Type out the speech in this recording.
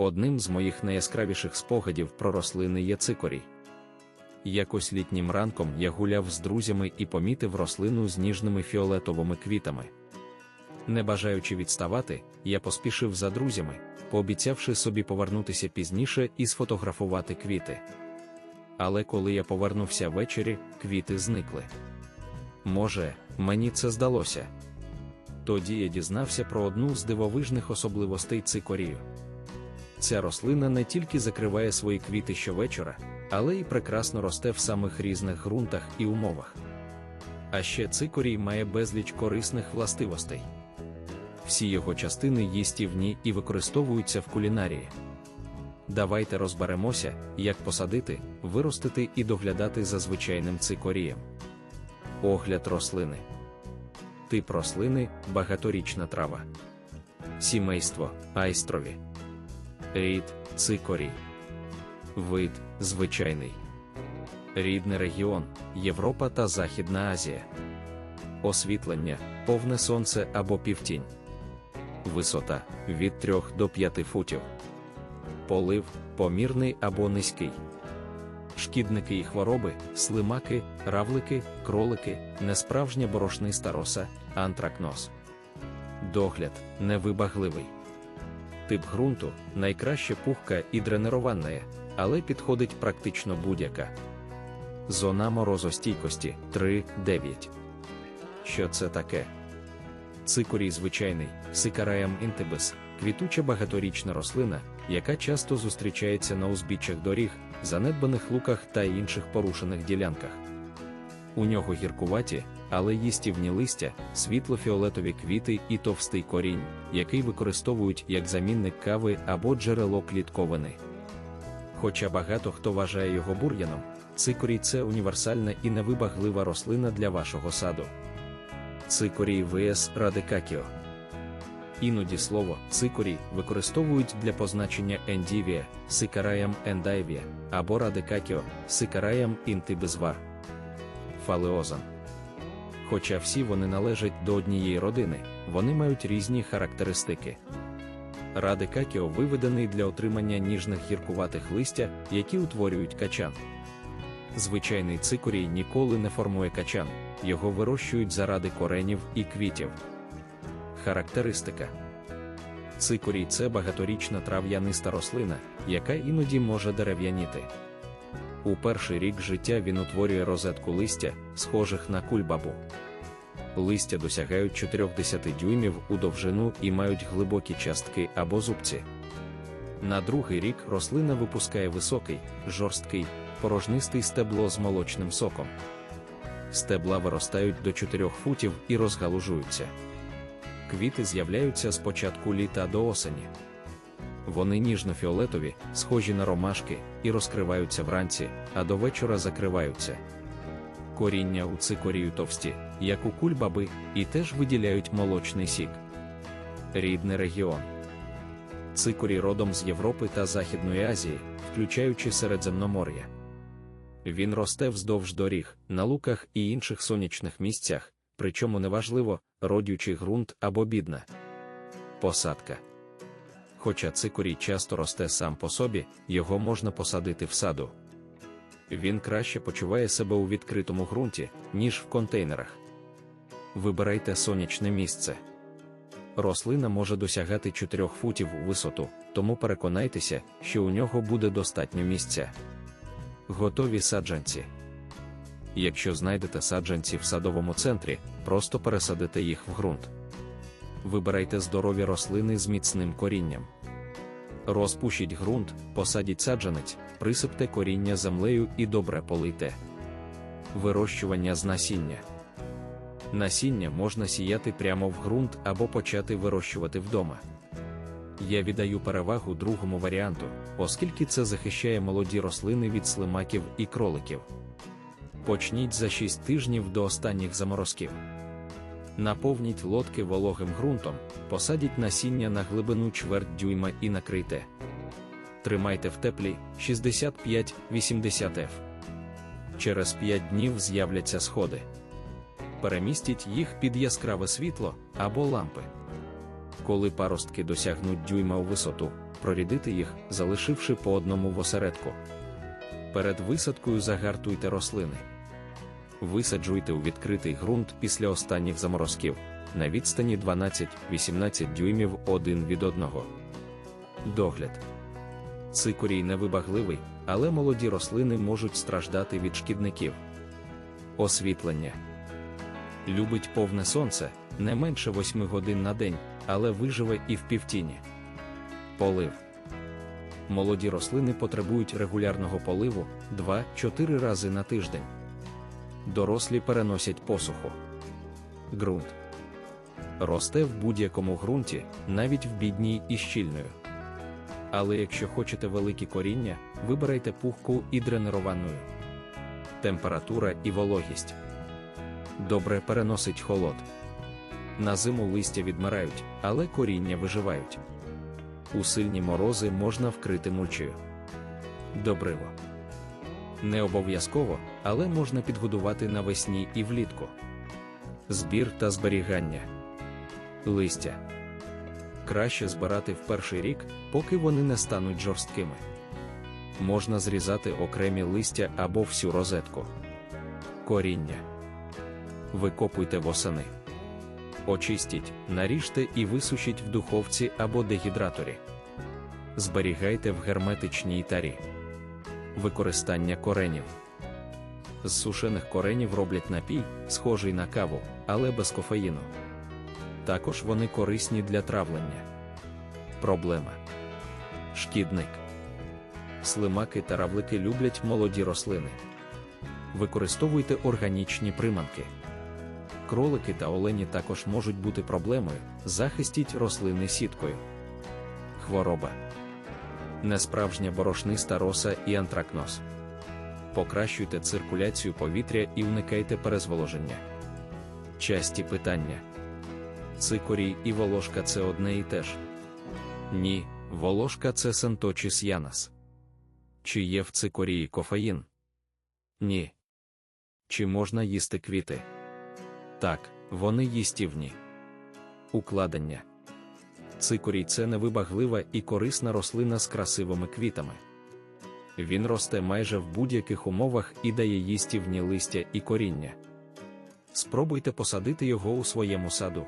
Одним з моїх найяскравіших спогадів про рослини є цикорій. Якось літнім ранком я гуляв з друзями і помітив рослину з ніжними фіолетовими квітами. Не бажаючи відставати, я поспішив за друзями, пообіцявши собі повернутися пізніше і сфотографувати квіти. Але коли я повернувся ввечері, квіти зникли. Може, мені це здалося. Тоді я дізнався про одну з дивовижних особливостей цикорію. Ця рослина не тільки закриває свої квіти щовечора, але й прекрасно росте в самих різних ґрунтах і умовах. А ще цикорій має безліч корисних властивостей. Всі його частини їстівні і використовуються в кулінарії. Давайте розберемося, як посадити, виростити і доглядати за звичайним цикорієм. Огляд рослини. Тип рослини багаторічна трава. Сімейство айстрові. Рід цикорій. Вид звичайний. Рідний регіон Європа та Західна Азія. Освітлення повне сонце або півтінь. Висота від 3 до 5 футів. Полив помірний або низький. Шкідники і хвороби, слимаки, равлики, кролики, несправжня борошниста роса, антракноз. Догляд невибагливий. Тип ґрунту найкраще пухка і дренерованна, але підходить практично будь-яка. Зона морозостійкості 3-9. Що це таке? Цикорій звичайний, сикараям інтебес, квітуча багаторічна рослина, яка часто зустрічається на узбіччях доріг, занедбаних луках та інших порушених ділянках. У нього гіркуваті, але їстівні листя, світло-фіолетові квіти і товстий корінь, який використовують як замінник кави або джерело клітковини. Хоча багато хто вважає його бур'яном, цикорій це універсальна і невибаглива рослина для вашого саду. Цикорій ВС радикакіо. Іноді слово цикорій використовують для позначення ендівія, сикараям ендайвія або радикакіо, сикараям інтибизвар. Фалеозан. Хоча всі вони належать до однієї родини, вони мають різні характеристики. Радикакіо виведений для отримання ніжних гіркуватих листя, які утворюють качан. Звичайний цикорій ніколи не формує качан, його вирощують заради коренів і квітів. Характеристика Цикорій це багаторічна трав'яниста рослина, яка іноді може дерев'яніти. У перший рік життя він утворює розетку листя, схожих на кульбабу. Листя досягають 40 дюймів у довжину і мають глибокі частки або зубці. На другий рік рослина випускає високий, жорсткий, порожнистий стебло з молочним соком. Стебла виростають до 4 футів і розгалужуються. Квіти з'являються з початку літа до осені. Вони ніжно-фіолетові, схожі на ромашки, і розкриваються вранці, а до вечора закриваються. Коріння у цикорію товсті, як у кульбаби, і теж виділяють молочний сік. Рідний регіон. Цикорій родом з Європи та Західної Азії, включаючи Середземномор'я. Він росте вздовж доріг, на луках і інших сонячних місцях, причому неважливо, родючий ґрунт або бідна. Посадка. Хоча цикорій часто росте сам по собі, його можна посадити в саду. Він краще почуває себе у відкритому ґрунті, ніж в контейнерах. Вибирайте сонячне місце. Рослина може досягати 4 футів у висоту, тому переконайтеся, що у нього буде достатньо місця. Готові саджанці. Якщо знайдете саджанці в садовому центрі, просто пересадите їх в ґрунт. Вибирайте здорові рослини з міцним корінням. Розпушіть ґрунт, посадіть саджанець, присипте коріння землею і добре полийте. Вирощування з насіння. Насіння можна сіяти прямо в ґрунт або почати вирощувати вдома. Я віддаю перевагу другому варіанту, оскільки це захищає молоді рослини від слимаків і кроликів. Почніть за 6 тижнів до останніх заморозків. Наповніть лодки вологим ґрунтом, посадіть насіння на глибину чверть дюйма і накрийте. Тримайте в теплі 65-80 F. Через 5 днів з'являться сходи. Перемістіть їх під яскраве світло або лампи. Коли паростки досягнуть дюйма у висоту, прорідити їх, залишивши по одному в осередку. Перед висадкою загартуйте рослини. Висаджуйте у відкритий ґрунт після останніх заморозків на відстані 12-18 дюймів один від одного. Догляд. Цикорій невибагливий, але молоді рослини можуть страждати від шкідників. Освітлення. Любить повне сонце, не менше 8 годин на день, але виживе і в півтіні. Полив. Молоді рослини потребують регулярного поливу 2-4 рази на тиждень. Дорослі переносять посуху. Ґрунт. Росте в будь-якому ґрунті, навіть в бідній і щільною. Але якщо хочете великі коріння, вибирайте пухку і дренированою. Температура і вологість. Добре переносить холод. На зиму листя відмирають, але коріння виживають. У сильні морози можна вкрити мульчею. Добриво. Не обов'язково, але можна підгодувати навесні і влітку. Збір та зберігання. Листя. Краще збирати в перший рік, поки вони не стануть жорсткими. Можна зрізати окремі листя або всю розетку. Коріння. Викопуйте восени. Очистіть, наріжте і висушіть в духовці або дегідраторі. Зберігайте в герметичній тарі. Використання коренів. З сушених коренів роблять напій, схожий на каву, але без кофеїну. Також вони корисні для травлення. Проблема. Шкідник. Слимаки та равлики люблять молоді рослини. Використовуйте органічні приманки. Кролики та олені також можуть бути проблемою. Захистіть рослини сіткою. Хвороба. Несправжня борошниста роса і антракноз. Покращуйте циркуляцію повітря і уникайте перезволоження. Часті питання. Цикорій і волошка це одне і те ж. Ні, волошка це сенточіс янас. Чи є в цикорії кофеїн? Ні. Чи можна їсти квіти? Так, вони їстівні. Укладення. Цикорій це невибаглива і корисна рослина з красивими квітами. Він росте майже в будь-яких умовах і дає їстівні листя і коріння. Спробуйте посадити його у своєму саду.